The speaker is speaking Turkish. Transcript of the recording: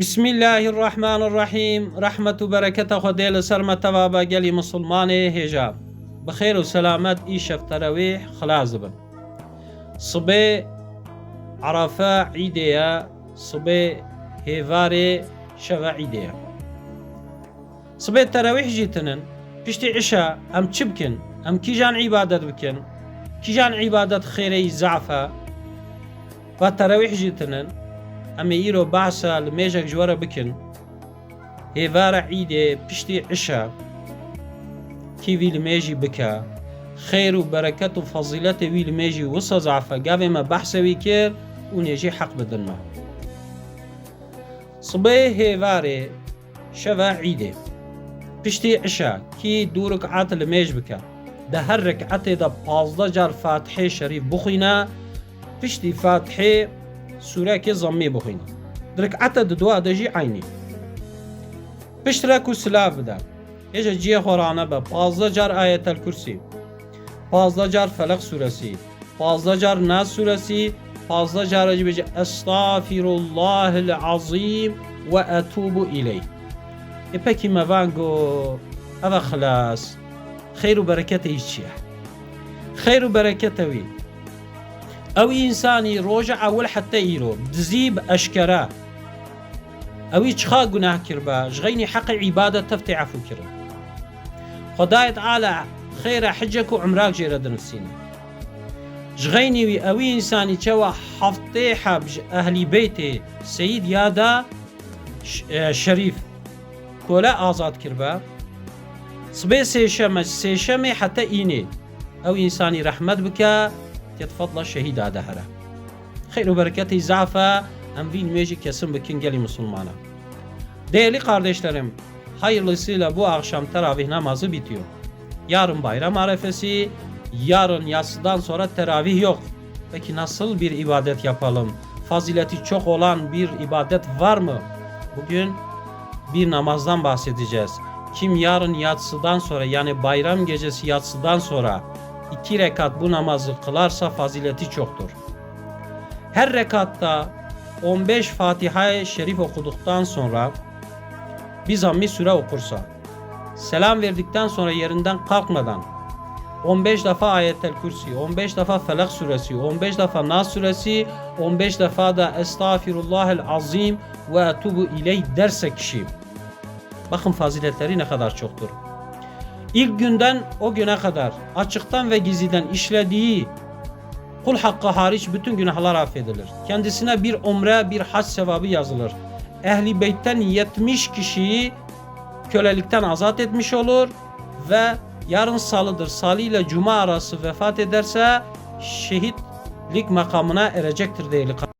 بسم الله الرحمن الرحيم رحمة بركة خدي لسر ما توابا بەگەلی مسلمانێ هێژا بخير و سەلامەت ئی شەفتەرەوەی خلاز بن صبي عرفة عیدەیە صبي هێوارێ شەوە عیدەیە صبي تراويح جيتنن بشتي عشاء ام چ ام كيجان کیژان بكن كيجان کیژان خيري زعفة زعفە جيتنن ئەمە ئیرۆ باسا لە مێژێک جوەرە بکن هێوارە عیدێ پشتی عشە کیوی لە مێژی بکە خێر و بەرەکەت و فەزیلەتی وی لە مێژی وسە زعفە گاوێمە بەحسەوی کرد و نێژی حەق بدنمە سبێ هێوارێ شەڤ عیدێ پشتی عشە کی دوورک عاتە لە مێژ بکە دە هەر ڕێک عاتێدا پازدە جار فاتحێ شەریف بخوینە پشتی فاتحێ di her rik'etê de pazda car Fatihê şerîf bixwîne piştî Fatihê sûrekê zammî bixwîne. Di rik'eta di duwa de jî aynî. Piştre ku silav bide. Êje ciyê xwe be pazda car ayetel kursî. Pazda car Felek suresi. Pazda car Nas suresi. Pazda car jî bêje Estağfirullahil azîm ve etûbu ileyh. أو إنساني روجع أول حتى ئیرۆ دزی أشكرا. أو اتخا چخا كربا. جغيني حق عبادة حەق عیبادە تەفتی خداية خدایت خير حجك وعمراك و عمراک جغيني دەنووسینە أو إنساني چوا حفتي هەفتێ أهلي ئەهلی سيد يادا آه، شريف. كولا آزاد كربا. کرد بە سبێ حتى سێشەمێ أو إنساني رحمت ئینسانی wî ew î însanî çawa heftê heb ji ehlî beytê Seyîd ya da şerîf kole azad kirbe Sibê sêşeme sêşemê hete înê ew însanî rehmet bike تفضل şehîd de here. Xeyr û bereketî zafe em vîn mêjî kesin bikin gelî Müslümana. Değerli kardeşlerim, hayırlısıyla bu akşam teravih namazı bitiyor. Yarın bayram arefesi, yarın yatsıdan sonra teravih yok. Peki nasıl bir ibadet yapalım? Fazileti çok olan bir ibadet var mı? Bugün bir namazdan bahsedeceğiz. Kim yarın yatsıdan sonra yani bayram gecesi yatsıdan sonra iki rekat bu namazı kılarsa fazileti çoktur. Her rekatta 15 Fatiha-i Şerif okuduktan sonra bir zammi süre okursa, selam verdikten sonra yerinden kalkmadan 15 defa ayetel kürsi, 15 defa Felak suresi, 15 defa Nas suresi, 15 defa da Estağfirullahel azim ve etubu ileyh derse kişi. Bakın faziletleri ne kadar çoktur. İlk günden o güne kadar açıktan ve gizliden işlediği kul hakkı hariç bütün günahlar affedilir. Kendisine bir umre bir hac sevabı yazılır. Ehli beytten 70 kişiyi kölelikten azat etmiş olur ve yarın salıdır. Salı ile cuma arası vefat ederse şehitlik makamına erecektir değerli